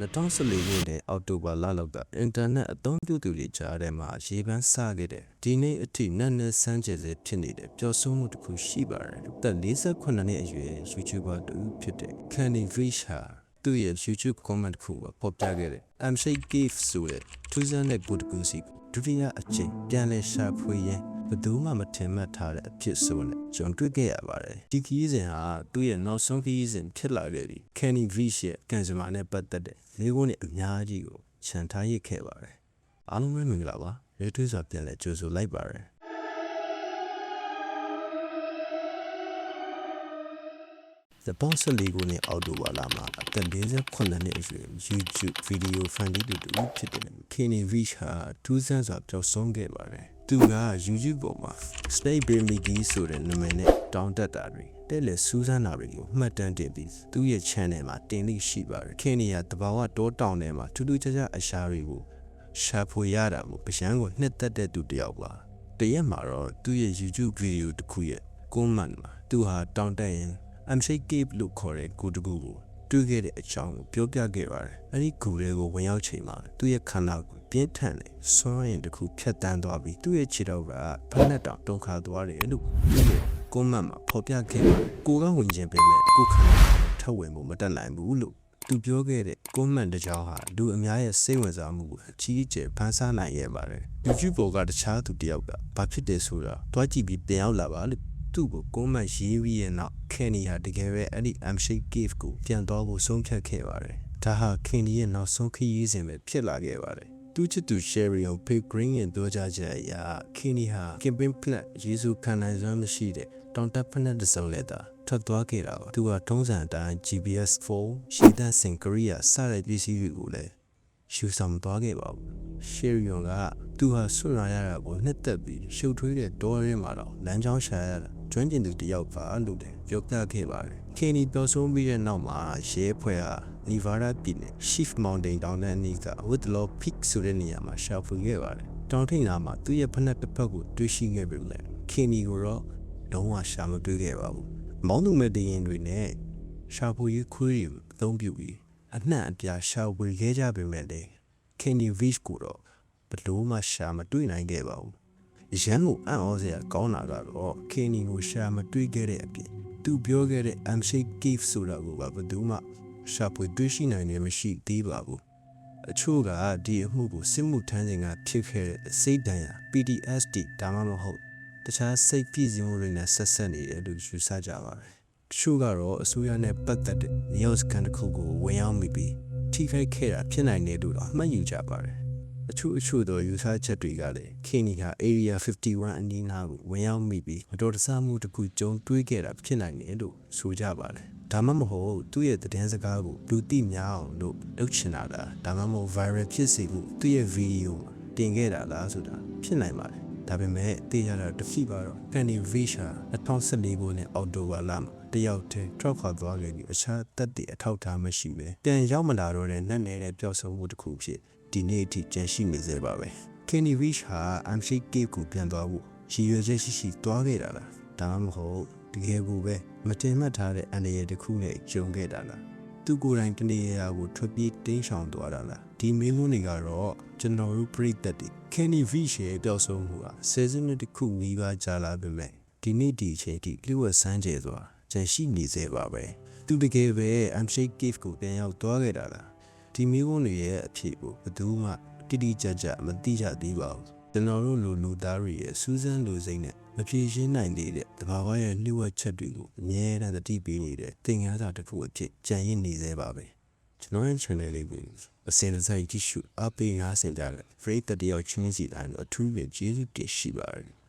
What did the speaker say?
2014ခုနှစ်အောက်တိုဘာလလောက်ကအင်တာနက်အသုံးပြုသူတွေကြားထဲမှာရေပန်းစားခဲ့တဲ့ဒီနေ့အထိနက်နက်ဆန်းကျယ်စေဖြစ်နေတဲ့ပျော်ဆုံးမှုတစ်ခုရှိပါတယ်။သက်48နှစ်အရွယ် YouTuber တူဖြစ်တဲ့ Kenny Fish ဟာသူ့ရဲ့ YouTube comment တစ်ခုကိုပေါ်ပြခဲ့တဲ့ I'm Shake Give ဆိုတဲ့ထူးဆန်းတဲ့ကိုတကူစီဒုတိယအကြိမ်ပြန်လည်ရှာဖွေရင်း ဘယ်သူမှမထင်မှတ်ထားတဲ့အဖြစ်ဆိုနဲ့ကျွန်တော်တွေ့ခဲ့ရပါတယ်ဒီခီးစဉ်ဟာသူ့ရဲ့နောက်ဆုံးခီးစဉ်ဖြစ်လာခဲ့ပြီး Kenny Fish ရဲ့ကံကြမ္မာနဲ့ပတ်သက်တဲ့လေးခုနဲ့အများကြီးကိုခြံထားရစ်ခဲ့ပါတယ်အားလုံးပဲမင်္ဂလာပါရေထွေးစွာပြန်လဲကြိုဆိုလိုက်ပါတယ် The Boss လေးကိုနဲ့အော်တိုဘာလာမှာအသက်58နှစ်အရွယ် YouTube video fan လေးတူတူဖြစ်တဲ့ Kenny Rich ဟာထူးဆန်းစွာပျောက်ဆုံးခဲ့ပါတယ်။သူက YouTube ပေါ်မှာ Stay Baby Gee ဆိုတဲ့နာမည်နဲ့တောင်းတတာတွေတဲ့လေစူးစမ်းတာတွေကိုမှတ်တမ်းတင်ပြီးသူ့ရဲ့ channel မှာတင်လိရှိပါတယ်။ Kenny ကတဘာဝတောတောင်ထဲမှာထူးထူးခြားခြားအရှာတွေကိုရှာဖွေရတာမို့ပရှမ်းကိုနှစ်သက်တဲ့သူတစ်ယောက်ပါ။တရက်မှာတော့သူ့ရဲ့ YouTube video တစ်ခုရဲ့ comment မှာသူဟာတောင်းတရင် I'm Shake Cape လို့ခေါ်တဲ့ဂူတကူကိုတွေ့ခဲ့တဲ့အကြောင်းကိုပြောပြခဲ့ပါတယ်။အဲဒီဂူတွေကိုဝင်ရောက်ချိန်မှာသူ့ရဲ့ခန္ဓာကိုယ်ပြင်းထန်တဲ့စွမ်းရည်တစ်ခုဖြတ်တန်းသွားပြီးသူ့ရဲ့ခြေထောက်ကဖက်နဲ့တောင်တုန်ခါသွားတယ်လို့သူ့ရဲ့ကွန်မန့်မှာဖော်ပြခဲ့ပါတယ်။ကိုကဝင်ခြင်းပဲမဲ့ကိုခန္ဓာကိုယ်ထပ်ဝင်ဖို့မတက်နိုင်ဘူးလို့သူပြောခဲ့တဲ့ကွန်မန့်တစ်ကြောင်းဟာလူအများရဲ့စိတ်ဝင်စားမှုကိုအကြီးအကျယ်ဖန်ဆားနိုင်ရဲ့ပါတယ်။ YouTube ပေါ်ကတခြားသူတစ်ယောက်ကဘာဖြစ်တယ်ဆိုတာတွားကြည့်ပြီးပြန်ရောက်လာပါလို့ သူ့ကိုကွန်မန့်ရေးပြီးရဲ့နောက် Kenny ဟာတကယ်ပဲအဲ့ဒီ M Shape Cave ကိုပြန်သွားဖို့ဆုံးဖြတ်ခဲ့ပါတယ်။ဒါဟာ Kenny ရဲ့နောက်ဆုံးခရီးစဉ်ပဲဖြစ်လာခဲ့ပါတယ်။သူချစ်သူ Sherry ကို Pig Green ရဲ့ပြောကြားချက်အရ Kenny ဟာ Camping Plan ရေးစုခံနိုင်စွမ်းမရှိတဲ့တောင်တက်ဖက်နဲ့တစုံလက်သာထွက်သွားခဲ့တာပါ။သူကထုံးစံအတိုင်း GPS ဖုန်းရှီတန်းစင်ကရိယာစတဲ့ပစ္စည်းတွေကိုလည်းရှူဆောင်သွားခဲ့ပါဘူး။ Sherry ကသူဟာဆွန့်လာရတာကိုနှစ်သက်ပြီးရှုပ်ထွေးတဲ့တောထဲမှာတော့လမ်းကြောင်းရှာရတာ ကျွမ်းကျင်သူတယောက်ပါလို့လည်းပြောပြခဲ့ပါတယ်။ Kenny ပြောဆုံးပြီးတဲ့နောက်မှာရဲဖွဲ့ဟာ Nevada ပြည်နယ် Chief Mountain တောင်တန်းအနီးက Whitlow Peak ဆိုတဲ့နေရာမှာရှာဖွေခဲ့ပါတယ်။တောင်ထိပ်နားမှာသူ့ရဲ့ဖက်နှက်တစ်ဖက်ကိုတွေ့ရှိခဲ့ပြီလေ။ Kenny ကိုတော့လုံးဝရှာမတွေ့ခဲ့ပါဘူး။မောင်းသူမဲ့တရင်တွေနဲ့ရှာဖွေရေးခွေးတွေအသုံးပြုပြီးအနှံ့အပြားရှာဖွေခဲ့ကြပေမဲ့လည်း Kenny Fish ကိုတော့ဘယ်လို့မှရှာမတွေ့နိုင်ခဲ့ပါဘူး။ ရန်ကိုအံ့ဩစရာကောင်းတာကတော့ Kenny ကိုရှာမတွေ့ခဲ့တဲ့အပြင်သူပြောခဲ့တဲ့ M Shape Cave ဆိုတာကိုကဘယ်သူမှရှာဖွေတွေ့ရှိနိုင်တယ်မရှိသေးပါဘူး။အချို့ကဒီအမှုကိုစစ်မှုထမ်းစဉ်ကဖြစ်ခဲ့တဲ့စိတ်ဒဏ်ရာ PTSD ဒါမှမဟုတ်တခြားစိတ်ပြည့်စုံမှုတွေနဲ့ဆက်ဆက်နေတယ်လို့ယူဆကြပါတယ်။တချို့ကတော့အစိုးရနဲ့ပတ်သက်တဲ့ news ကန်တစ်ခုကိုဝင်ရောက်မိပြီးထိခိုက်ခဲ့တာဖြစ်နိုင်တယ်လို့တော့မှတ်ယူကြပါတယ်။ အချို့အချို့သောယူဆချက်တွေကလည်း Kenny က Area 51အနီးနားကိုဝင်ရောက်မိပြီးမတော်တဆမှုတစ်ခုကြုံတွေ့ခဲ့တာဖြစ်နိုင်တယ်လို့ဆိုကြပါတယ်။ဒါမှမဟုတ်သူ့ရဲ့သတင်းစကားကိုလူသိများအောင်လို့လုပ်ချင်တာလားဒါမှမဟုတ် viral ဖြစ်စေမှုသူ့ရဲ့ video မှာတင်ခဲ့တာလားဆိုတာဖြစ်နိုင်ပါတယ်။ဒါပေမဲ့တေးရတာတစ်ဖြစ်ပါတော့ Kenny Fish ဟာ2014ခုနှစ်အောက်တိုဘာလမှာတယောက်တည်းထွက်ခွာသွားခဲ့ပြီးအခြားတက်တဲ့အထောက်အထားမရှိပဲပြန်ရောက်မလာတော့တဲ့နက်နေတဲ့ပျောက်ဆုံးမှုတစ်ခုဖြစ် ဒီနေ့အထိကြန့်ရှိနေသေးပါပဲ Kenny Fish ဟာ MC Cave ကိုပြန်သွားဖို့ရည်ရွယ်ချက်ရှိရှိသွားခဲ့တာလားဒါမှမဟုတ်တကယ်ကိုပဲမတင်မှတ်ထားတဲ့အန္တရာယ်တစ်ခုနဲ့ကြုံခဲ့တာလားသူကိုယ်တိုင်တနေရာကိုထွက်ပြေးတင်းရှောင်သွားတာလားဒီမင်းလုံးတွေကတော့ကျွန်တော်တို့ပြိသက်တွေ Kenny Fish ရဲ့ပျောက်ဆုံးမှုဟာဆယ်စုနှစ်တစ်ခုနီးပါးကြာလာပြီမဲ့ဒီနေ့ဒီအချိန်ထိလျှို့ဝှက်ဆန်းကျဲသွားကြန့်ရှိနေသေးပါပဲသူတကယ်ပဲ I'm Shake Cave ကိုပြန်ရောက်သွားခဲ့တာလား ဒီမင်းလုံးတွေရဲ့အဖြစ်ကိုဘယ်သူမှတိတိကျကျမသိကြသေးပါဘူးကျွန်တော်တို့လူလူသားတွေရဲ့စူးစမ်းလူစိမ့်နဲ့မဖြေရှင်းနိုင်သေးတဲ့တဘာဝရဲ့နှိဝက်ချက်တွေကိုအမြဲတမ်းသတိပေးနေတဲ့သင်ခန်းစာတစ်ခုအဖြစ်ကြံရည်နေသေးပါပဲကျွန်တော်ရဲ့ channel လေးကိုအစင်တစိုက်ကြည့်ရှုအပေးငါစင်ကြတဲ့ free တတယောက်ချင်းစီတိုင်းတော့အထူးပဲကျေးဇူးတင်ရှိပါတယ်